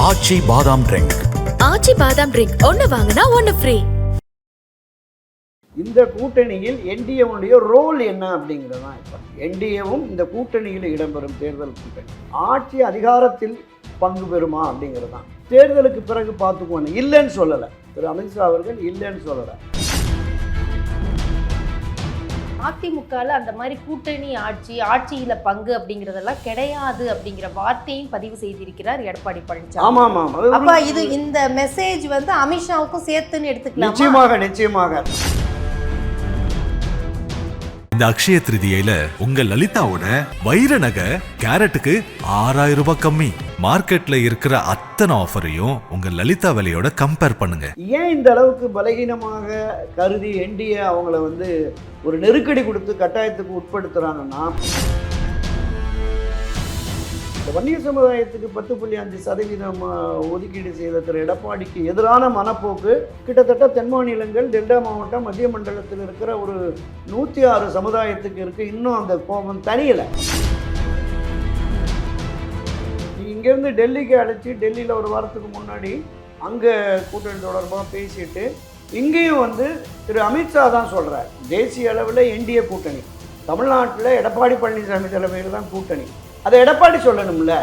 ஆச்சி பாதாம் ட்ரிங்க் ஆச்சி பாதாம் ட்ரிங்க் ஒன்னு வாங்கினா ஒன்னு ஃப்ரீ இந்த கூட்டணியில் என்டிஏவுடைய ரோல் என்ன அப்படிங்கிறது தான் இப்போ என்டிஏவும் இந்த கூட்டணியில் இடம்பெறும் தேர்தல் கூட்டணி. ஆட்சி அதிகாரத்தில் பங்கு பெறுமா அப்படிங்கிறது தான் தேர்தலுக்கு பிறகு பார்த்துக்குவோம். இல்லைன்னு சொல்லலை. திரு அமித்ஷா அவர்கள் இல்லைன்னு சொல்லலை. அதிமுகல அந்த மாதிரி கூட்டணி ஆட்சி ஆட்சியில பங்கு அப்படிங்கறதெல்லாம் கிடையாது அப்படிங்கிற வார்த்தையும் பதிவு செய்திருக்கிறார் எடப்பாடி பழனிசாமி. ஆமாம் ஆமாம் அப்ப இது இந்த மெசேஜ் வந்து அமித்ஷாவுக்கும் சேர்த்துன்னு எடுத்துக்கலாம்? நிச்சயமாக நிச்சயமாக. இந்த அக்ஷய திருதியில உங்க லலிதாவோட வைர நகை கேரட்டுக்கு ஆறாயிரம் ரூபாய் கம்மி. மார்க்கெட்ல இருக்கிற அத்தனை ஆஃபரையும் உங்க லலிதா விலையோட கம்பேர் பண்ணுங்க. ஏன் இந்த அளவுக்கு பலகீனமாக கருதி என்டிஏ அவங்கள வந்து ஒரு நெருக்கடி கொடுத்து கட்டாயத்துக்கு உட்படுத்துறாங்கன்னா? இந்த வன்னியர் சமுதாயத்துக்கு பத்து புள்ளி அஞ்சு சதவீதம் ஒதுக்கீடு செய்த திரு எடப்பாடிக்கு எதிரான மனப்போக்கு. கிட்டத்தட்ட தென் மாநிலங்கள் டெல்டா மாவட்டம் மத்திய மண்டலத்தில் இருக்கிற ஒரு நூற்றி ஆறு சமுதாயத்துக்கு இருக்குது இன்னும் அந்த கோபம் தனியலை இங்கேருந்து டெல்லிக்கு அழைச்சி டெல்லியில் ஒரு வாரத்துக்கு முன்னாடி அங்கே கூட்டணி தொடர்பாக பேசிட்டு இங்கேயும் வந்து திரு அமித்ஷா தான் சொல்கிறார் தேசிய அளவில் என்டிஏ கூட்டணி. தமிழ்நாட்டில் எடப்பாடி பழனிசாமி தலைமையில் தான் கூட்டணி. அதை எடப்பாடி சொல்லணும்ல.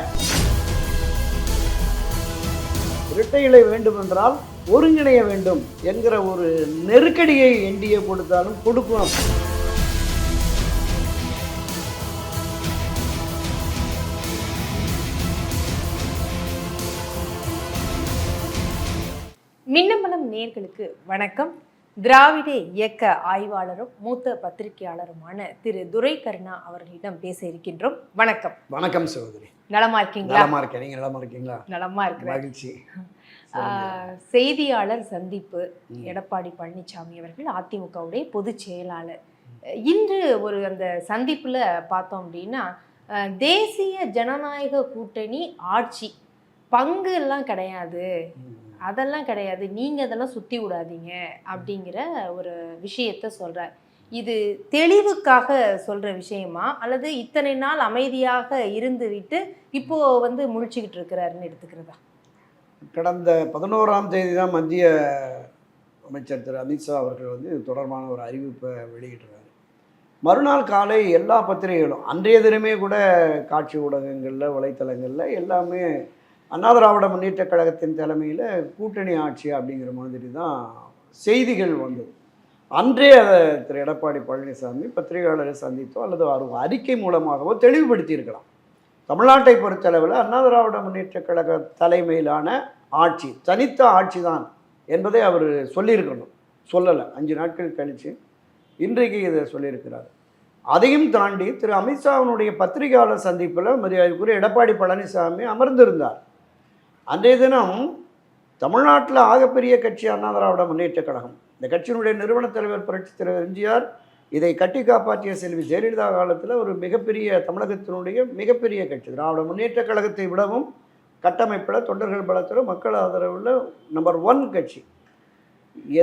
இரட்டை இலை வேண்டும் என்றால் ஒருங்கிணைய வேண்டும் என்கிற ஒரு நெருக்கடியை என்டிஏ கொடுத்தாலும் கொடுக்கும். மின்னமலம் நேர்களுக்கு வணக்கம். திராவிட இயக்க ஆய்வாளரும் மூத்த பத்திரிகையாளருமான திரு. துரை கருணா அவர்களிடம் பேச இருக்கின்றோம். வணக்கம். வணக்கம் சகோதரி. நலமா இருக்கீங்களா? நலமா இருக்கேன். நீங்கள் நலமா இருக்கீங்களா? நலமா இருக்கிறேன். மகிழ்ச்சி. செய்தியாளர் சந்திப்பு எடப்பாடி பழனிசாமி அவர்கள் அதிமுகவுடைய பொதுச் செயலாளர். இன்று ஒரு அந்த சந்திப்புல பார்த்தோம் அப்படின்னா தேசிய ஜனநாயக கூட்டணி ஆட்சி. பங்கு எல்லாம் கிடையாது. அதெல்லாம் கிடையாது. நீங்கள் அதெல்லாம் சுற்றி விடாதீங்க அப்படிங்கிற ஒரு விஷயத்த சொல்கிறார் இது தெளிவுக்காக சொல்கிற விஷயமா? அல்லது இத்தனை நாள் அமைதியாக இருந்துவிட்டு இப்போது வந்து முழிச்சுக்கிட்டு இருக்கிறாருன்னு எடுத்துக்கிறதா? கடந்த பதினோராம் தேதி தான் மத்திய அமைச்சர் திரு அமித்ஷா அவர்கள் வந்து இது தொடர்பான ஒரு அறிவிப்பை வெளியிட்டுறாரு மறுநாள் காலை எல்லா பத்திரிகைகளும் அன்றைய தினமே கூட காட்சி ஊடகங்களில் வலைத்தளங்களில் எல்லாமே அண்ணா திராவிட முன்னேற்ற கழகத்தின் தலைமையில் கூட்டணி ஆட்சி அப்படிங்கிற மாதிரி தான் செய்திகள் வந்தது. அன்றே அதை திரு. எடப்பாடி பழனிசாமி பத்திரிகையாளரை சந்தித்தோ அல்லது ஒரு அறிக்கை மூலமாகவோ தெளிவுபடுத்தியிருக்கலாம். தமிழ்நாட்டை பொறுத்தளவில் அண்ணா திராவிட முன்னேற்ற கழக தலைமையிலான ஆட்சி தனித்த ஆட்சி தான் என்பதை அவர் சொல்லியிருக்கணும். சொல்லலை. அஞ்சு நாட்கள் கழித்து இன்றைக்கு இதை சொல்லியிருக்கிறார். அதையும் தாண்டி திரு. அமித்ஷாவினுடைய பத்திரிகையாளர் சந்திப்பில் மரியாதைக்குரிய எடப்பாடி பழனிசாமி அமர்ந்திருந்தார். அன்றைய தினம் தமிழ்நாட்டில் ஆகப்பெரிய கட்சி அண்ணா திராவிட முன்னேற்ற கழகம். இந்த கட்சியினுடைய நிறுவனத் தலைவர் புரட்சித் தலைவர் எம்ஜிஆர் இதை கட்டி காப்பாற்றிய செல்வி ஜெயலலிதா காலத்தில் ஒரு மிகப்பெரிய தமிழகத்தினுடைய மிகப்பெரிய கட்சி. திராவிட முன்னேற்ற கழகத்தை விடவும் கட்டமைப்பில் தொண்டர்கள் பலத்தில் மக்கள் ஆதரவில் நம்பர் ஒன் கட்சி.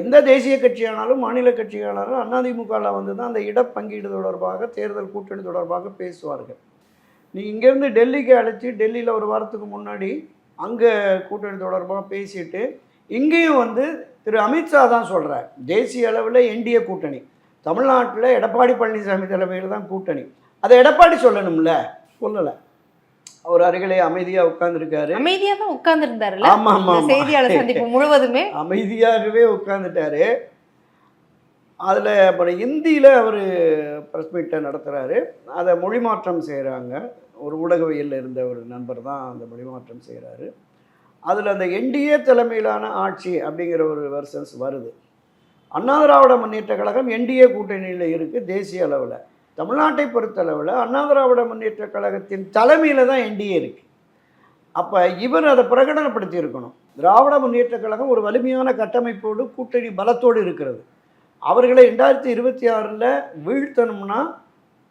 எந்த தேசிய கட்சியானாலும் மாநில கட்சியானாலும் அதிமுகவில் வந்து தான் அந்த இடப்பங்கீடு தொடர்பாக தேர்தல் கூட்டணி தொடர்பாக பேசுவார்கள். நீ இங்கேருந்து டெல்லிக்கு அழைச்சி டெல்லியில் ஒரு வாரத்துக்கு முன்னாடி அங்கே கூட்டணி தொடர்பாக பேசிட்டு இங்கேயும் வந்து திரு அமித்ஷா தான் சொல்கிறார் தேசிய அளவில் என்டிஏ கூட்டணி தமிழ்நாட்டில் எடப்பாடி பழனிசாமி தலைமையில் தான் கூட்டணி. அதை எடப்பாடி சொல்லணும்ல? சொல்லலை. அவர் அருகிலே அமைதியாக உட்கார்ந்துருக்காரு. அமைதியா தான் உட்கார்ந்து இருந்தாருல்ல ஆமா ஆமா. செய்தியாளர் சந்திப்பு முழுவதுமே. அமைதியாகவே உட்கார்ந்துட்டாரு. அதில் அப்புறம் ஹிந்தியில் அவர் ப்ரெஸ் மீட்டை நடத்துகிறாரு அதை மொழிமாற்றம் செய்கிறாங்க ஒரு ஊடகவியலில் இருந்த ஒரு நண்பர் தான் அந்த மொழிமாற்றம் செய்கிறாரு. அதில் அந்த என்டிஏ தலைமையிலான ஆட்சி அப்படிங்கிற ஒரு வெர்சன்ஸ் வருது. அண்ணா திராவிட முன்னேற்ற கழகம் என்டிஏ கூட்டணியில் இருக்குது தேசிய அளவில். தமிழ்நாட்டை பொறுத்தளவில் அண்ணா திராவிட முன்னேற்ற கழகத்தின் தலைமையில் தான் என்டிஏ இருக்குது அப்போ இவர் அதை பிரகடனப்படுத்தி இருக்கணும். திராவிட முன்னேற்ற கழகம் ஒரு வலிமையான கட்டமைப்போடு கூட்டணி பலத்தோடு இருக்கிறது. அவர்களை ரெண்டாயிரத்தி இருபத்தி ஆறில் வீழ்த்தணும்னா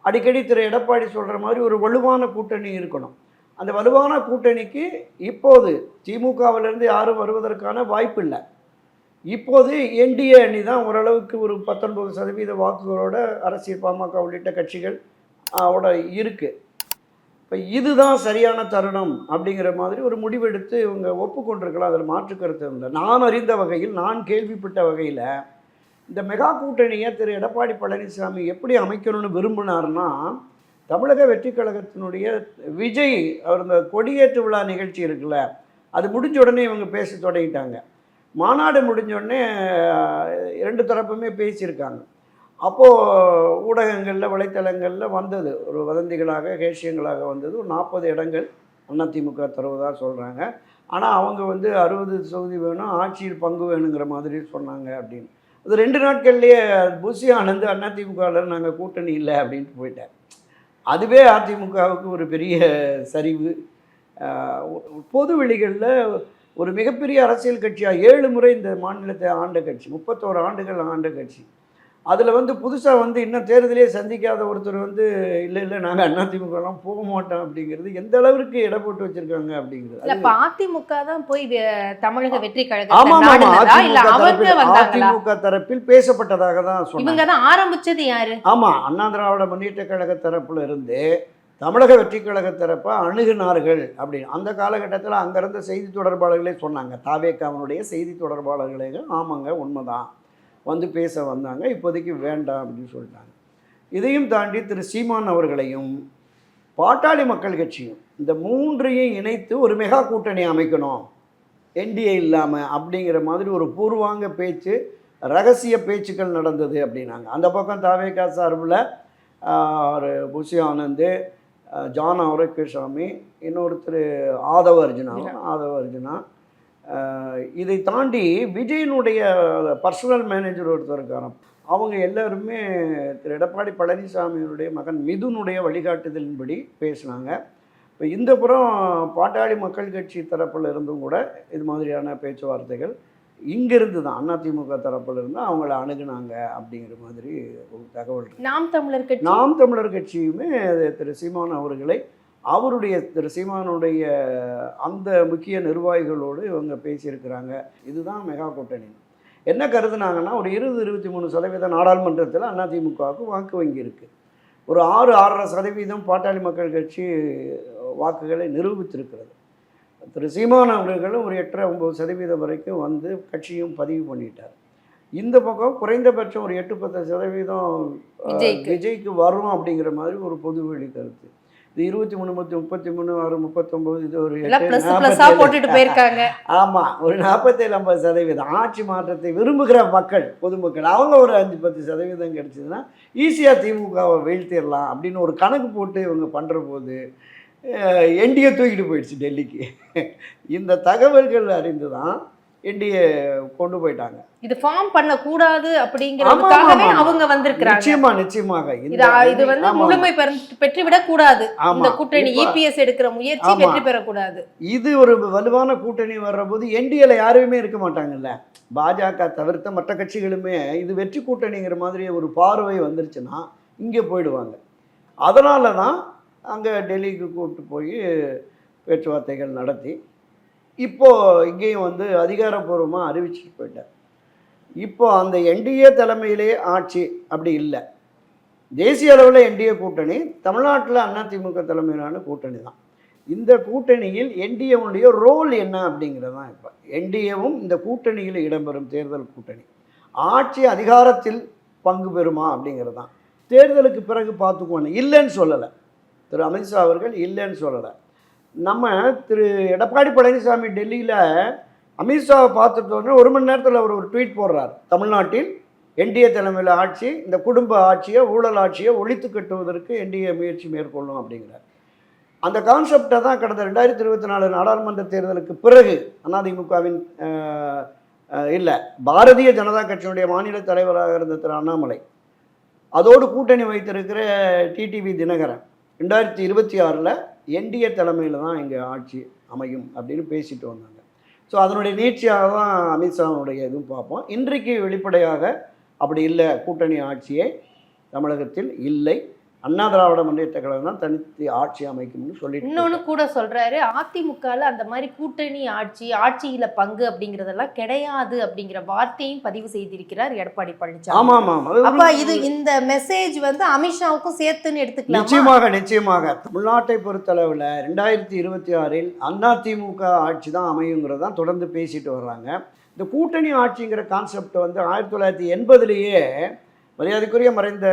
அடிக்கடி திரு எடப்பாடி சொல்கிற மாதிரி ஒரு வலுவான கூட்டணி இருக்கணும். அந்த வலுவான கூட்டணிக்கு இப்போது திமுகவிலிருந்து யாரும் வருவதற்கான வாய்ப்பு இல்லை. இப்போது என்டிஏ அணி தான் ஓரளவுக்கு ஒரு பத்தொன்பது சதவீத வாக்குகளோட அரசியல் பாமக உள்ளிட்ட கட்சிகள் அவட இருக்குது இப்போ இதுதான் சரியான தருணம் அப்படிங்கிற மாதிரி ஒரு முடிவெடுத்து இவங்க ஒப்புக்கொண்டிருக்கலாம். அதில் மாற்று கருத்து இல்லை நான் அறிந்த வகையில் நான் கேள்விப்பட்ட வகையில் இந்த மெகா கூட்டணியை திரு எடப்பாடி பழனிசாமி எப்படி அமைக்கணும்னு விரும்பினார்னா தமிழக வெற்றி கழகத்தினுடைய விஜய் அவர் இந்த கொடியேற்று விழா நிகழ்ச்சி இருக்குல்ல அது முடிஞ்ச உடனே இவங்க பேச தொடங்கிட்டாங்க. மாநாடு முடிஞ்ச உடனே இரண்டு தரப்புமே பேசியிருக்காங்க. அப்போது ஊடகங்களில் வலைத்தளங்களில் வந்தது. ஒரு வதந்திகளாக கேஷியங்களாக வந்தது. ஒரு நாற்பது இடங்கள் அதிமுக தருவதாக சொல்கிறாங்க ஆனால் அவங்க வந்து அறுபது தொகுதி வேணும் ஆட்சியில் பங்கு வேணுங்கிற மாதிரி சொன்னாங்க அப்படின்னு. அது ரெண்டு நாட்கள்லேயே புசி ஆனந்த் அதிமுகவில் நாங்கள் கூட்டணி இல்லை அப்படின்ட்டு போயிட்டேன் அதுவே அதிமுகவுக்கு ஒரு பெரிய சரிவு. பொது வெளிகளில் ஒரு மிகப்பெரிய அரசியல் கட்சியாக ஏழு முறை இந்த மாநிலத்தை ஆண்ட கட்சி முப்பத்தோரு ஆண்டுகள் ஆண்ட கட்சி. அதில் வந்து புதுசாக வந்து இன்னும் தேர்தலே சந்திக்காத ஒருத்தர் வந்து இல்லை இல்லை நாங்கள் அதிமுகலாம் போக மாட்டோம் அப்படிங்கிறது எந்த அளவிற்கு எடை போட்டு வச்சுருக்காங்க அப்படிங்கிறது. அதிமுக தான் போய் தமிழக வெற்றி இல்ல அதிமுக தரப்பில் பேசப்பட்டதாக தான் சொன்னாங்க. இவங்க தான் ஆரம்பிச்சது யாரு? ஆமா அண்ணா திராவிட முன்னேற்ற கழக தரப்புல இருந்து தமிழக வெற்றி கழக தரப்பை அணுகுனார்கள் அப்படின்னு. அந்த காலகட்டத்தில் அங்க இருந்த செய்தி தொடர்பாளர்களே சொன்னாங்க. தாவேக்காவனுடைய செய்தி தொடர்பாளர்களே ஆமாங்க உண்மைதான். வந்து பேச வந்தாங்க இப்போதைக்கு வேண்டாம் அப்படின்னு சொல்லிட்டாங்க. இதையும் தாண்டி திரு சீமான் அவர்களையும் பாட்டாளி மக்கள் கட்சியும் இந்த மூன்றையும் இணைத்து ஒரு மெகா கூட்டணி அமைக்கணும். என்டிஏ இல்லாமல் அப்படிங்கிற மாதிரி ஒரு பூர்வாங்க பேச்சு ரகசிய பேச்சுக்கள் நடந்தது அப்படின்னாங்க. அந்த பக்கம் தாவேகா சார்பில் ஒரு புஷி ஆனந்து ஜான் அவரக்கிருஷாமி இன்னொருத்தர் ஆதவ அர்ஜுனா ஆதவ அர்ஜுனா இதை தாண்டி விஜயனுடைய பர்சனல் மேனேஜர் ஒருத்தர் இருக்காராம். அவங்க எல்லாருமே திரு எடப்பாடி பழனிசாமியினுடைய மகன் மிதுனுடைய வழிகாட்டுதலின்படி பேசினாங்க. இப்போ இந்த புறம் பாட்டாளி மக்கள் கட்சி தரப்பில் இருந்தும் கூட இது மாதிரியான பேச்சுவார்த்தைகள் இங்கிருந்து தான் அதிமுக தரப்பில் இருந்து அவங்கள அணுகுனாங்க அப்படிங்கிற மாதிரி ஒரு தகவல் நாம் தமிழர் நாம் தமிழர் கட்சியுமே திரு சீமான் அவர்களை அவருடைய திரு சீமானுடைய அந்த முக்கிய நிர்வாகிகளோடு இவங்க பேசியிருக்கிறாங்க. இதுதான் மெகா கூட்டணி. என்ன கருதுனாங்கன்னா ஒரு இருபது இருபத்தி மூணு சதவீத நாடாளுமன்றத்தில் அதிமுகவுக்கு வாக்கு வங்கி இருக்குது ஒரு ஆறு ஆறரை சதவீதம் பாட்டாளி மக்கள் கட்சி வாக்குகளை நிரூபித்திருக்கிறது. திரு சீமான் அவர்களும் ஒரு எட்டரை ஒம்பது சதவீதம் வரைக்கும் வந்து கட்சியும் பதிவு பண்ணிட்டார். இந்த பக்கம் குறைந்தபட்சம் ஒரு எட்டு பத்து சதவீதம் விஜய்க்கு. வரும் அப்படிங்கிற மாதிரி ஒரு பொது வெளி கருத்து. இது இருபத்தி மூணு முப்பத்தி முப்பத்தி மூணு ஆறு முப்பத்தொம்போது இது ஒரு. போட்டுட்டு போயிருக்காங்க. ஆமாம் ஒரு நாற்பத்தேழு ஐம்பது சதவீதம். ஆட்சி மாற்றத்தை விரும்புகிற மக்கள் பொதுமக்கள் அவங்க ஒரு அஞ்சு பத்து சதவீதம் கிடைச்சதுன்னா ஈஸியாக திமுகவை வீழ்த்திடலாம் அப்படின்னு ஒரு கணக்கு போட்டு இவங்க பண்ணுற போது என்டிஏ தூக்கிட்டு போயிடுச்சு டெல்லிக்கு. இந்த தகவல்கள் அறிந்து தான் என்டிஏ கொண்டு போயிட்டாங்க இது ஃபார்ம் பண்ண கூடாது ஆமா, அப்படிங்கறதுக்காகவே. அவங்க வந்திருக்கிறாங்க நிச்சயமா நிச்சயமாக இது இந்த இது வந்து. முழுமை பெற- பெற்றுவிடக் கூடாது ஆமா. இந்த கூட்டணி இபிஎஸ் எடுக்கிற முயற்சி. வெற்றி பெறக்கூடாது இது ஒரு வலுவான கூட்டணி வர்றபோது என்டிஏல யாருமே இருக்க மாட்டாங்கல்ல பாஜக தவிர்த்த மற்ற கட்சிகளுமே இது வெற்றி கூட்டணிங்கிற மாதிரி ஒரு பார்வை வந்துருச்சுன்னா இங்கே போயிடுவாங்க அதனால தான் அங்கே டெல்லிக்கு கூப்பிட்டு போய் பேச்சுவார்த்தைகள் நடத்தி இப்போ இங்கேயும் வந்து அதிகாரப்பூர்வமாக அறிவிச்சிட்டு போயிட்டார். இப்போ அந்த என்டிஏ தலைமையிலே ஆட்சி அப்படி இல்லை. தேசிய அளவில் என்டிஏ கூட்டணி தமிழ்நாட்டில் அதிமுக தலைமையிலான கூட்டணி தான். இந்த கூட்டணியில் என்டிஏவுடைய ரோல் என்ன அப்படிங்கிறது தான் இப்போ. என்டிஏவும் இந்த கூட்டணியில் இடம்பெறும் தேர்தல் கூட்டணி. ஆட்சி அதிகாரத்தில் பங்கு பெறுமா அப்படிங்கிறது தான். தேர்தலுக்கு பிறகு பார்த்துக்குவோம். இல்லைன்னு சொல்லலை. திரு அமித்ஷா அவர்கள் இல்லைன்னு சொல்லலை. நம்ம திரு எடப்பாடி பழனிசாமி டெல்லியில் அமித்ஷாவை பார்த்துட்டோன்னே ஒரு மணி நேரத்தில் அவர் ஒரு ட்வீட் போடுறார். தமிழ்நாட்டில் என்டிஏ தலைமையில் ஆட்சி இந்த குடும்ப ஆட்சியை ஊழல் ஆட்சியை ஒழித்து கட்டுவதற்கு என்டிஏ முயற்சி மேற்கொள்ளும் அப்படிங்கிறார். அந்த கான்செப்டை தான் கடந்த ரெண்டாயிரத்தி இருபத்தி நாலு நாடாளுமன்ற தேர்தலுக்கு பிறகு அதிமுகவின் இல்லை பாரதிய ஜனதா கட்சியினுடைய மாநில தலைவராக இருந்த திரு அண்ணாமலை. அதோடு கூட்டணி வைத்திருக்கிற டிடிவி தினகரன். ரெண்டாயிரத்தி இருபத்தி ஆறில் என்டிஏ தலைமையில் தான் இங்கே ஆட்சி அமையும் அப்படின்னு பேசிட்டு வந்தாங்க. ஸோ அதனுடைய நீட்சியாக தான் அமித்ஷாவுடைய இதுவும் பார்ப்போம். இன்றைக்கு வெளிப்படையாக அப்படி இல்லை. கூட்டணி ஆட்சியே தமிழகத்தில் இல்லை. அண்ணா திராவிட முன்னேற்ற கழகம் தான் தனித்து ஆட்சி அமைக்கும்னு சொல்லிட்டு இன்னொன்னு கூட சொல்றாரு அதிமுகல அந்த மாதிரி கூட்டணி ஆட்சி ஆட்சியில பங்கு அப்படிங்கறதெல்லாம் கிடையாது அப்படிங்கிற வார்த்தையும் பதிவு செய்திருக்கிறார் எடப்பாடி பழனிசாமி. ஆமா ஆமா ஆமா. அது அப்ப இது இந்த மெசேஜ் வந்து அமித்ஷாவுக்கும் சேர்த்துன்னு எடுத்துக்கலாமா? நிச்சயமாக நிச்சயமாக. தமிழ்நாட்டை பொறுத்தளவில் ரெண்டாயிரத்தி இருபத்தி ஆறில் அதிமுக ஆட்சி தான் அமையுங்கிறது தான் தொடர்ந்து பேசிட்டு வர்றாங்க. இந்த கூட்டணி ஆட்சிங்கிற கான்செப்ட் வந்து ஆயிரத்தி தொள்ளாயிரத்தி எண்பதுலேயே மரியாதைக்குரிய மறைந்த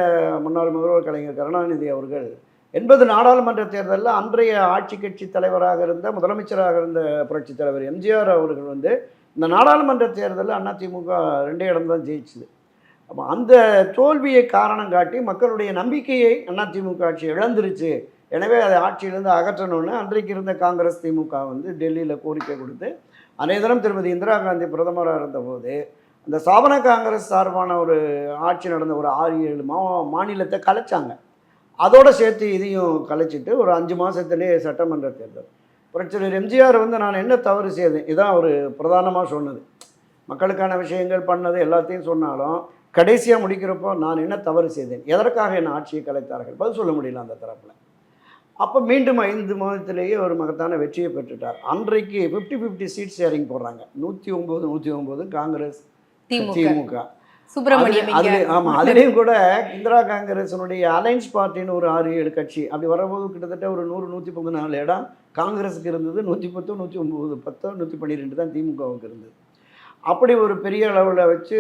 முன்னாள் முதல்வர் கலைஞர் கருணாநிதி அவர்கள் எண்பது நாடாளுமன்ற தேர்தலில் அன்றைய ஆட்சி கட்சி தலைவராக இருந்த முதலமைச்சராக இருந்த புரட்சித் தலைவர் எம்ஜிஆர் அவர்கள் வந்து இந்த நாடாளுமன்ற தேர்தலில் அதிமுக ரெண்டே இடம் தான் ஜெயிச்சுது. அப்போ அந்த தோல்வியை காரணம் காட்டி மக்களுடைய நம்பிக்கையை அதிமுக ஆட்சி இழந்துருச்சு. எனவே அதை ஆட்சியிலிருந்து அகற்றணும்னு அன்றைக்கு இருந்த காங்கிரஸ் திமுக வந்து டெல்லியில் கோரிக்கை கொடுத்து அன்றைய தினம் திருமதி இந்திரா காந்தி பிரதமராக இருந்தபோது அந்த சாபன காங்கிரஸ் சார்பான ஒரு ஆட்சி நடந்த ஒரு ஆறு ஏழு மா மாநிலத்தை கலைச்சாங்க. அதோடு சேர்த்து இதையும் கலைச்சிட்டு ஒரு அஞ்சு மாதத்துலேயே சட்டமன்ற தேர்தல். புரட்சியர் எம்ஜிஆர் வந்து நான் என்ன தவறு செய்தேன் இதான் அவர் பிரதானமாக சொன்னது. மக்களுக்கான விஷயங்கள் பண்ணது எல்லாத்தையும் சொன்னாலும் கடைசியாக முடிக்கிறப்போ நான் என்ன தவறு செய்தேன்? எதற்காக என் ஆட்சியை கலைத்தார்கள்? பதில் சொல்ல முடியல அந்த தரப்பில். அப்போ மீண்டும் ஐந்து மாதத்திலேயே ஒரு மகத்தான வெற்றியை பெற்றுட்டார். அன்றைக்கு ஃபிஃப்டி ஃபிஃப்டி சீட் ஷேரிங் போடுறாங்க. நூற்றி ஒம்பது நூற்றி ஒம்பது காங்கிரஸ் திமுக. சுப்பிரமணியம் ஆமா அதுலயும் கூட இந்திரா காங்கிரஸினுடைய அலைன்ஸ் பார்ட்டின்னு ஒரு ஆறு ஏழு கட்சி அப்படி வரும்போது கிட்டத்தட்ட ஒரு நூறு நூற்றி பதினாலு இடம் காங்கிரஸுக்கு இருந்தது. நூற்றி பத்து நூற்றி ஒம்பது பத்தோ நூற்றி பன்னிரெண்டு தான் திமுகவுக்கு இருந்தது. அப்படி ஒரு பெரிய அளவில் வச்சு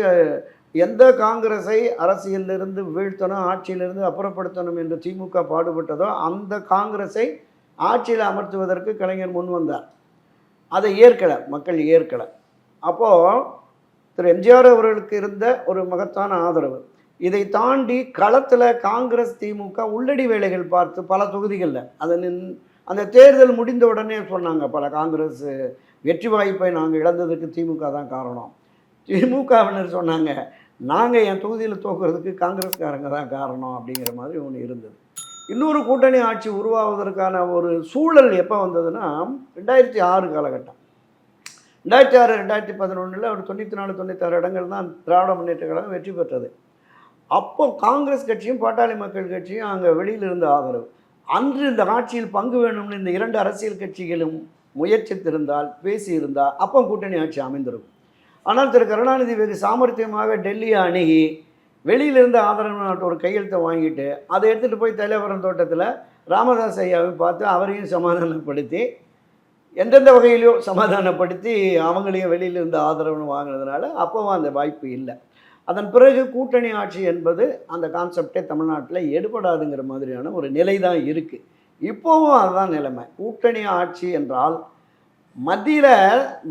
எந்த காங்கிரஸை அரசியலிருந்து வீழ்த்தணும் ஆட்சியிலிருந்து அப்புறப்படுத்தணும் என்று திமுக பாடுபட்டதோ அந்த காங்கிரஸை ஆட்சியில் அமர்த்துவதற்கு கலைஞர் முன் வந்தார். அதை ஏற்கலை மக்கள் ஏற்கலை. அப்போது திரு எம்ஜிஆர் அவர்களுக்கு இருந்த ஒரு மகத்தான ஆதரவு. இதை தாண்டி களத்தில் காங்கிரஸ் திமுக உள்ளடி வேலைகள் பார்த்து பல தொகுதிகளில் அதை அந்த தேர்தல் முடிந்த உடனே சொன்னாங்க பல காங்கிரஸ் வெற்றி வாய்ப்பை நாங்கள் இழந்ததுக்கு திமுக தான் காரணம். திமுகவினர் சொன்னாங்க நாங்கள் என் தொகுதியில் தோக்குறதுக்கு காங்கிரஸ்காரங்க தான் காரணம் அப்படிங்கிற மாதிரி ஒன்று இருந்தது. இன்னொரு கூட்டணி ஆட்சி உருவாவதற்கான ஒரு சூழல் எப்போ வந்ததுன்னா ரெண்டாயிரத்தி ஆறு காலகட்டம். ரெண்டாயிரத்தி ஆறு ரெண்டாயிரத்தி பதினொன்றில் ஒரு தொண்ணூற்றி நாலு தொண்ணூத்தாறு இடங்கள் தான் திராவிட முன்னேற்ற கழகம் வெற்றி பெற்றது. அப்போ காங்கிரஸ் கட்சியும் பாட்டாளி மக்கள் கட்சியும் அங்கே வெளியில் இருந்த ஆதரவு. அன்று இந்த ஆட்சியில் பங்கு வேணும்னு இந்த இரண்டு அரசியல் கட்சிகளும் முயற்சித்திருந்தால் பேசியிருந்தால் அப்போ கூட்டணி ஆட்சி அமைந்திருக்கும். ஆனால் திரு கருணாநிதி வெகு சாமர்த்தியமாக டெல்லியை அணுகி வெளியிலிருந்து ஆதரவு நாட்டு ஒரு கையெழுத்தை வாங்கிட்டு அதை எடுத்துகிட்டு போய் தலைவரம் தோட்டத்தில் ராமதாஸ் ஐயாவை பார்த்து அவரையும் சமாதானப்படுத்தி எந்தெந்த வகையிலையும் சமாதானப்படுத்தி அவங்களையும் வெளியில் இருந்து ஆதரவுன்னு வாங்கினதுனால அப்போவும் அந்த வாய்ப்பு இல்லை. அதன் பிறகு கூட்டணி ஆட்சி என்பது அந்த கான்செப்டே தமிழ்நாட்டில் எடுபடாதுங்கிற மாதிரியான ஒரு நிலை தான் இருக்குது இப்போவும் அதுதான் நிலைமை. கூட்டணி ஆட்சி என்றால் மத்தியில்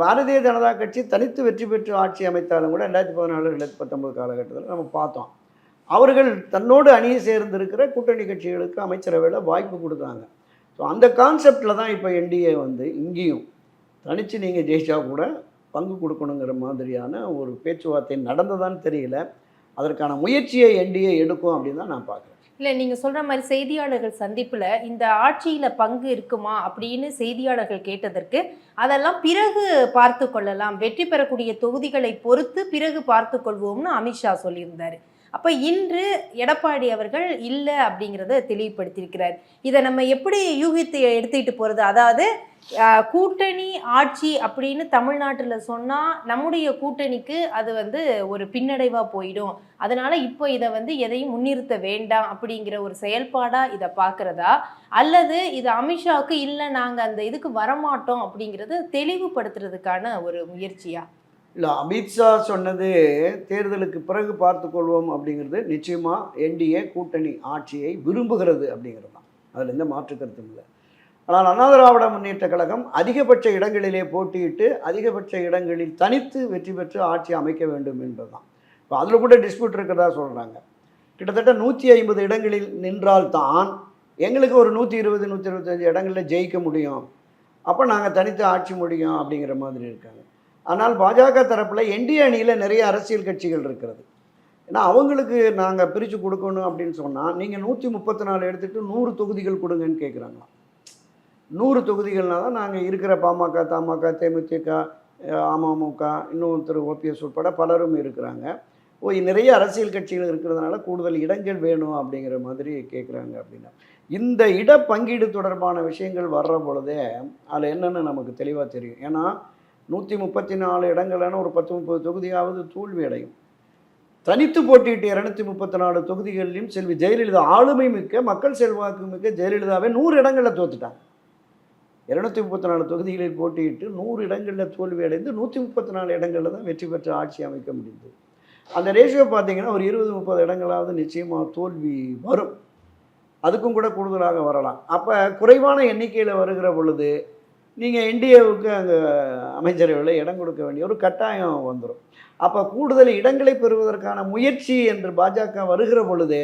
பாரதிய ஜனதா கட்சி தனித்து வெற்றி பெற்று ஆட்சி அமைத்தாலும் கூட ரெண்டாயிரத்தி பதினாலு ரெண்டாயிரத்தி பத்தொம்போது காலகட்டத்தில் நம்ம பார்த்தோம். அவர்கள் தன்னோடு அணியை சேர்ந்திருக்கிற கூட்டணி கட்சிகளுக்கு அமைச்சரவையில் வாய்ப்பு கொடுத்தாங்க ஸோ அந்த கான்செப்டில் தான் இப்போ என்டிஏ வந்து இங்கேயும் தனித்து நீங்கள் ஜெயிச்சா கூட பங்கு கொடுக்கணுங்கிற மாதிரியான ஒரு பேச்சுவார்த்தை நடந்ததான்னு தெரியல. அதற்கான முயற்சியை என்டிஏ எடுக்கும் அப்படின்னு தான் நான் பார்க்குறேன். இல்லை நீங்கள் சொல்கிற மாதிரி செய்தியாளர்கள் சந்திப்பில் இந்த ஆட்சியில் பங்கு இருக்குமா அப்படின்னு செய்தியாளர்கள் கேட்டதற்கு அதெல்லாம் பிறகு பார்த்து கொள்ளலாம். வெற்றி பெறக்கூடிய தொகுதிகளை பொறுத்து பிறகு பார்த்து கொள்வோம்னு அமித்ஷா சொல்லியிருந்தார். அப்போ இன்று எடப்பாடி அவர்கள் இல்லை அப்படிங்கிறத தெளிவுபடுத்தியிருக்கிறார். இதை நம்ம எப்படி யூகித்து எடுத்துக்கிட்டு போகிறது அதாவது கூட்டணி ஆட்சி அப்படின்னு தமிழ்நாட்டில் சொன்னால் நம்முடைய கூட்டணிக்கு அது வந்து ஒரு பின்னடைவாக போயிடும். அதனால் இப்போ இதை வந்து எதையும் முன்னிறுத்த வேண்டாம் அப்படிங்கிற ஒரு செயல்பாடாக இதை பார்க்குறதா அல்லது இது அமித்ஷாவுக்கு இல்லை நாங்கள் அந்த இதுக்கு வரமாட்டோம் அப்படிங்கிறத தெளிவுபடுத்துறதுக்கான ஒரு முயற்சியாக இல்லை அமித்ஷா சொன்னது தேர்தலுக்கு பிறகு பார்த்துக்கொள்வோம் அப்படிங்கிறது நிச்சயமாக என்டிஏ கூட்டணி ஆட்சியை விரும்புகிறது அப்படிங்கிறது தான். அதில் எந்த மாற்று கருத்தும் இல்லை. ஆனால் அண்ணா திராவிட முன்னேற்ற கழகம் அதிகபட்ச இடங்களிலே போட்டியிட்டு அதிகபட்ச இடங்களில் தனித்து வெற்றி பெற்று ஆட்சி அமைக்க வேண்டும் என்பதுதான். இப்போ அதில் கூட டிஸ்பியூட் இருக்கிறதா சொல்கிறாங்க கிட்டத்தட்ட நூற்றி ஐம்பது இடங்களில் நின்றால்தான் எங்களுக்கு ஒரு நூற்றி இருபது நூற்றி இருபத்தஞ்சி இடங்களில் ஜெயிக்க முடியும். அப்போ நாங்கள் தனித்து ஆட்சி முடியும் அப்படிங்கிற மாதிரி இருக்காங்க. ஆனால் பாஜக தரப்பில் என்டிஏ அணியில் நிறைய அரசியல் கட்சிகள் இருக்கிறது. ஏன்னா அவங்களுக்கு நாங்கள் பிரித்து கொடுக்கணும் அப்படின்னு சொன்னால் நீங்கள் நூற்றி முப்பத்தி நாலு எடுத்துகிட்டு நூறு தொகுதிகள் கொடுங்கன்னு கேட்குறாங்களாம் நூறு தொகுதிகள்னா தான் நாங்கள் இருக்கிற பாமக தமாக தேமுதிக அமமுக இன்னும் திரு ஓபிஎஸ் உட்பட பலரும் இருக்கிறாங்க. ஓ நிறைய அரசியல் கட்சிகள் இருக்கிறதுனால கூடுதல் இடங்கள் வேணும் அப்படிங்கிற மாதிரி கேட்குறாங்க அப்படின்னா. இந்த இட பங்கீடு தொடர்பான விஷயங்கள் வர்ற பொழுதே அதில் என்னென்னு நமக்கு தெளிவாக தெரியும். ஏன்னா நூற்றி முப்பத்தி நாலு இடங்களான ஒரு பத்து முப்பது தொகுதியாவது தோல்வி அடையும். தனித்து போட்டியிட்ட இரநூத்தி முப்பத்தி நாலு தொகுதிகளிலும் செல்வி ஜெயலலிதா ஆளுமை மிக்க மக்கள் செல்வாக்கு மிக்க ஜெயலலிதாவே நூறு இடங்களில் தோத்துட்டாங்க. இரநூத்தி முப்பத்தி நாலு தொகுதிகளில் போட்டியிட்டு நூறு இடங்களில் தோல்வி அடைந்து நூற்றி முப்பத்தி நாலு இடங்களில் தான் வெற்றி பெற்று ஆட்சி அமைக்க முடிந்தது. அந்த ரேஷியோ பார்த்தீங்கன்னா ஒரு இருபது முப்பது இடங்களாவது நிச்சயமாக தோல்வி வரும். அதுக்கும் கூட கூடுதலாக வரலாம். அப்போ குறைவான எண்ணிக்கையில் வருகிற பொழுது நீங்கள் என்டிஏவுக்கு அங்கே அமைச்சரவையில் இடம் கொடுக்க வேண்டிய ஒரு கட்டாயம் வந்துடும் அப்போ கூடுதல் இடங்களை பெறுவதற்கான முயற்சி என்று பாஜக வருகிற பொழுது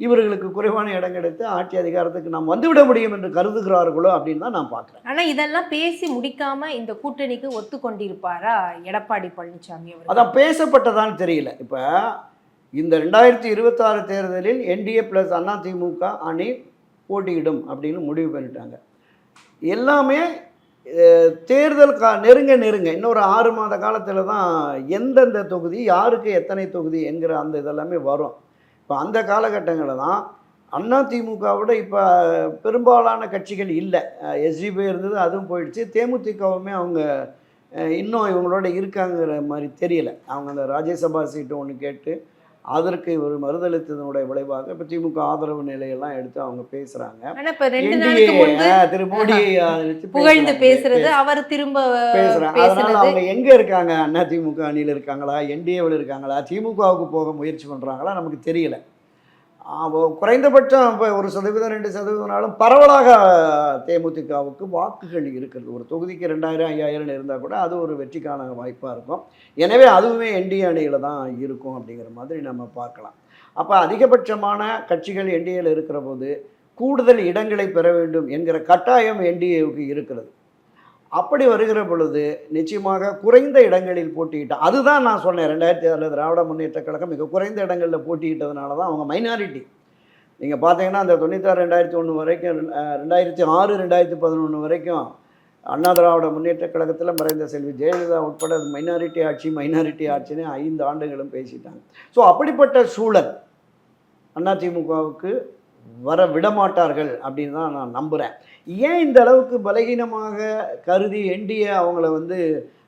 இவர்களுக்கு குறைவான இடம் கிடைத்து ஆட்சி அதிகாரத்துக்கு நாம் வந்துவிட முடியும் என்று கருதுகிறார்களோ அப்படின்னு தான் நான் பார்க்குறேன். ஆனா இதெல்லாம் பேசி முடிக்காம இந்த கூட்டணிக்கு ஒத்துக்கொண்டிருப்பாரா? எடப்பாடி பழனிசாமி அவர் அதான் பேசப்பட்டதான்னு தெரியல. இப்போ இந்த ரெண்டாயிரத்தி இருபத்தாறு தேர்தலில் என்டிஏ ப்ளஸ் அதிமுக அணி போட்டியிடும் அப்படின்னு முடிவு பண்ணிட்டாங்க. எல்லாமே தேர்தல் கா நெருங்க நெருங்க. இன்னொரு ஆறு மாத காலத்தில் தான் எந்தெந்த தொகுதி யாருக்கு எத்தனை தொகுதி என்கிற அந்த இதெல்லாமே வரும். இப்போ அந்த காலகட்டங்களில் தான் அதிமுகவோட இப்போ பெரும்பாலான கட்சிகள் இல்லை. எஸ்டிபி இருந்தது அதுவும் போயிடுச்சு. தேமுதிகவுமே அவங்க இன்னும் இவங்களோட இருக்காங்கிற மாதிரி தெரியல. அவங்க அந்த ராஜ்யசபா சீட்டு ஒன்று கேட்டு அதற்கு இவர் மறுதளித்ததனுடைய விளைவாக இப்போ திமுக ஆதரவு நிலையெல்லாம் எடுத்து அவங்க முன்பு திரு மோடியை புகழ்ந்து பேசுறாங்க. பேசுறது அவர் திரும்ப பேசுறாங்க. அதனால அவங்க எங்க இருக்காங்க? அண்ணா திமுக அணியில் இருக்காங்களா? என்டிஏவில் இருக்காங்களா? திமுகவுக்கு போக முயற்சி பண்றாங்களா? நமக்கு தெரியல. குறைந்தபட்சம் இப்போ ஒரு சதவீதம் ரெண்டு சதவீதம்னாலும் பரவலாக தேமுதிகவுக்கு வாக்குகள் இருக்கிறது. ஒரு தொகுதிக்கு ரெண்டாயிரம் ஐயாயிரம் இருந்தால் கூட அது ஒரு வெற்றிக்கான வாய்ப்பாக இருக்கும். எனவே அதுவுமே என்டிஏ அணியில் தான் இருக்கும் அப்படிங்கிற மாதிரி நம்ம பார்க்கலாம். அப்போ அதிகபட்சமான கட்சிகள் என்டிஏல இருக்கிற போது கூடுதல் இடங்களை பெற வேண்டும் என்கிற கட்டாயம் என்டிஏவுக்கு இருக்கிறது. அப்படி வருகிற பொழுது நிச்சயமாக குறைந்த இடங்களில் போட்டியிட்ட அதுதான் நான் சொன்னேன் ரெண்டாயிரத்தி ஆறில் திராவிட முன்னேற்ற கழகம் மிக குறைந்த இடங்களில் போட்டியிட்டதுனால தான் அவங்க மைனாரிட்டி நீங்கள் பார்த்தீங்கன்னா அந்த தொண்ணூத்தாறு ரெண்டாயிரத்தி ஒன்று வரைக்கும் ரெண்டாயிரத்தி ஆறு ரெண்டாயிரத்தி பதினொன்று வரைக்கும் அண்ணா திராவிட முன்னேற்ற கழகத்தில் மறைந்த செல்வி ஜெயலலிதா உட்பட அது மைனாரிட்டி ஆட்சி மைனாரிட்டி ஆட்சின்னு ஐந்து ஆண்டுகளும் பேசிட்டாங்க. ஸோ அப்படிப்பட்ட சூழல் அதிமுகவுக்கு வர விடமாட்டார்கள் அப்படின்னு தான் நான் நம்புகிறேன் ஏன் இந்த அளவுக்கு பலகீனமாக கருதி என்டிஏ அவங்கள வந்து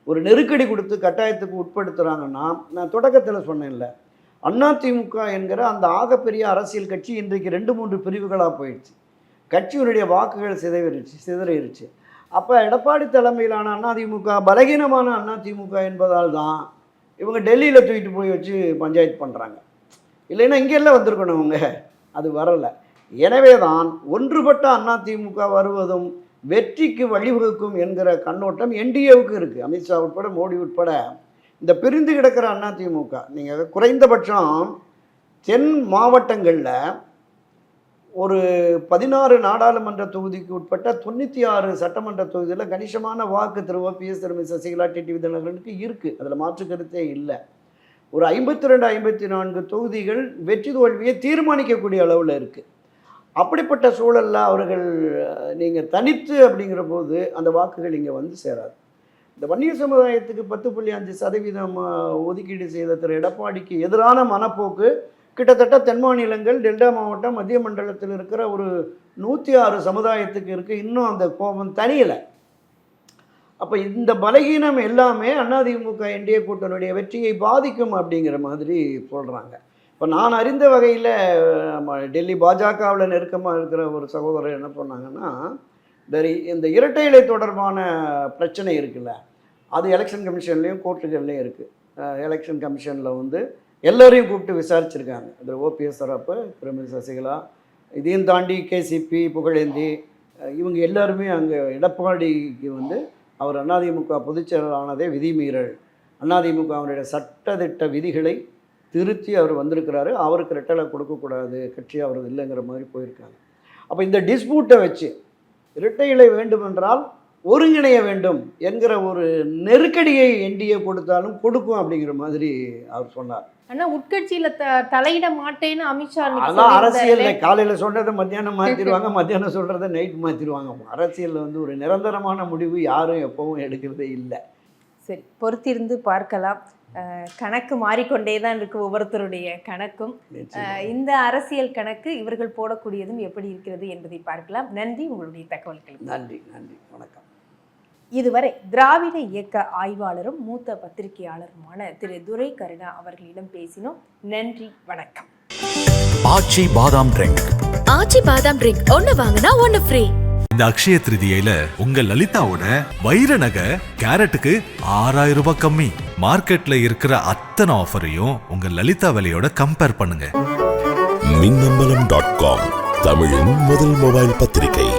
ஒரு நெருக்கடி கொடுத்து கட்டாயத்துக்கு உட்படுத்துகிறாங்கன்னா நான் தொடக்கத்தில் சொன்னேன்ல அதிமுக என்கிற அந்த ஆகப்பெரிய அரசியல் கட்சி இன்றைக்கு ரெண்டு மூன்று பிரிவுகளாக போயிடுச்சு. கட்சியினுடைய வாக்குகள் சிதறிடுச்சு சிதறிடுச்சு அப்போ எடப்பாடி தலைமையிலான அதிமுக பலகீனமான அதிமுக என்பதால் தான் இவங்க டெல்லியில் தூக்கிட்டு போய் வச்சு பஞ்சாயத்து பண்ணுறாங்க இல்லைன்னா இங்கெல்லாம் வந்திருக்கணும் அவங்க அது வரலை. எனவே தான் ஒன்றுபட்ட அதிமுக வருவதும் வெற்றிக்கு வழிவகுக்கும் என்கிற கண்ணோட்டம் என்டிஏவுக்கு இருக்குது அமித்ஷா உட்பட மோடி உட்பட. இந்த பிரிந்து கிடக்கிற அதிமுக நீங்கள் குறைந்தபட்சம் தென் மாவட்டங்களில் ஒரு பதினாறு நாடாளுமன்ற தொகுதிக்கு உட்பட்ட தொண்ணூற்றி ஆறு சட்டமன்ற தொகுதியில் கணிசமான வாக்கு திரு ஓபிஎஸ் திருமதி சசிகலா டிடிவி தினகரனுக்கு இருக்குது அதில் மாற்று கருத்தே இல்லை. ஒரு ஐம்பத்தி ரெண்டு ஐம்பத்தி நான்கு தொகுதிகள் வெற்றி தோல்வியை தீர்மானிக்கக்கூடிய அளவில் இருக்குது அப்படிப்பட்ட சூழலில் அவர்கள் நீங்கள் தனித்து அப்படிங்கிற போது அந்த வாக்குகள் இங்கே வந்து சேராது. இந்த வன்னியர் சமுதாயத்துக்கு பத்து புள்ளி அஞ்சு சதவீதம் ஒதுக்கீடு செய்த திரு எடப்பாடிக்கு எதிரான மனப்போக்கு கிட்டத்தட்ட தென் மாநிலங்கள் டெல்டா மாவட்டம் மத்திய மண்டலத்தில் இருக்கிற ஒரு நூற்றி ஆறு சமுதாயத்துக்கு இருக்குது இன்னும் அந்த கோபம் தனியலை அப்போ இந்த பலகீனம் எல்லாமே அதிமுக என்டிஏ கூட்டணியுடைய வெற்றியை பாதிக்கும் அப்படிங்கிற மாதிரி சொல்கிறாங்க இப்போ நான் அறிந்த வகையில் நம்ம டெல்லி பாஜகவில் நெருக்கமாக இருக்கிற ஒரு சகோதரர் என்ன பண்ணாங்கன்னா இந்த இரட்டை இலை தொடர்பான பிரச்சனை இருக்குல்ல அது எலெக்ஷன் கமிஷன்லேயும் கோர்ட்டுகள்லேயும் இருக்குது எலெக்ஷன் கமிஷனில் வந்து எல்லோரையும் கூப்பிட்டு விசாரிச்சிருக்காங்க. இந்த ஓபிஎஸ் தரப்பு திருமதி சசிகலா இதையும் தாண்டி கேசிபி புகழேந்தி இவங்க எல்லாருமே அங்கே எடப்பாடிக்கு வந்து அவர் அதிமுக பொதுச்செயலர் ஆனதே விதிமீறல். அதிமுக அவருடைய சட்டத்திட்ட விதிகளை திருத்தி அவர் வந்திருக்கிறாரு. அவருக்கு ரெட்டலை கொடுக்கக்கூடாது. கட்சி அவரது இல்லைங்கிற மாதிரி போயிருக்காங்க அப்போ இந்த டிஸ்பியூட்டை வச்சு இரட்டை இலை வேண்டுமென்றால் ஒருங்கிணைய வேண்டும் என்கிற ஒரு நெருக்கடியை என்டிஏ கொடுத்தாலும் கொடுக்கும் அப்படிங்கிற மாதிரி அவர் சொன்னார். ஆனா உட்கட்சியில த- தலையிட மாட்டேன்னு அமித்ஷா அதான் அரசியல்ல சொல்லியிருந்தாரு. காலையில சொல்றதை மத்தியானம் மாத்திடுவாங்க மத்தியானம் சொல்றதை நைட் மாத்திடுவாங்க. அரசியல்ல வந்து ஒரு நிரந்தரமான முடிவு யாரும் எப்பவும் எடுக்கிறதே இல்லை. சரி பொறுத்திருந்து பார்க்கலாம். கணக்கு மாறிக்கொண்டே தான் இருக்கு ஒவ்வொருத்தருடைய கணக்கும். இந்த அரசியல் கணக்கு இவர்கள் போடக்கூடியதும் எப்படி இருக்கிறது என்பதை பார்க்கலாம். நன்றி. உங்களுடைய தகவல்களுக்கு. நன்றி. நன்றி. வணக்கம். இதுவரை திராவிட இயக்க ஆய்வாளரும் மூத்த பத்திரிகையாளருமான திரு. துரை கருணா அவர்களிடம் பேசினோம். நன்றி. வணக்கம். ஆச்சி பாதாம் ட்ரிங்க் ஆச்சி பாதாம் ட்ரிங்க் ஒன்னு வாங்கினா ஒன்னு ஃப்ரீ இந்த அக்ஷய திருதியில உங்க லலிதாவோட வைர நகை கேரட்டுக்கு ஆறாயிரம் ரூபாய் கம்மி. மார்க்கெட்ல இருக்கிற அத்தனை ஆஃபரையும் உங்க லலிதா விலையோட கம்பேர் பண்ணுங்க. மின்னம்பலம் டாட் காம் தமிழின் முதல் மொபைல் பத்திரிகை.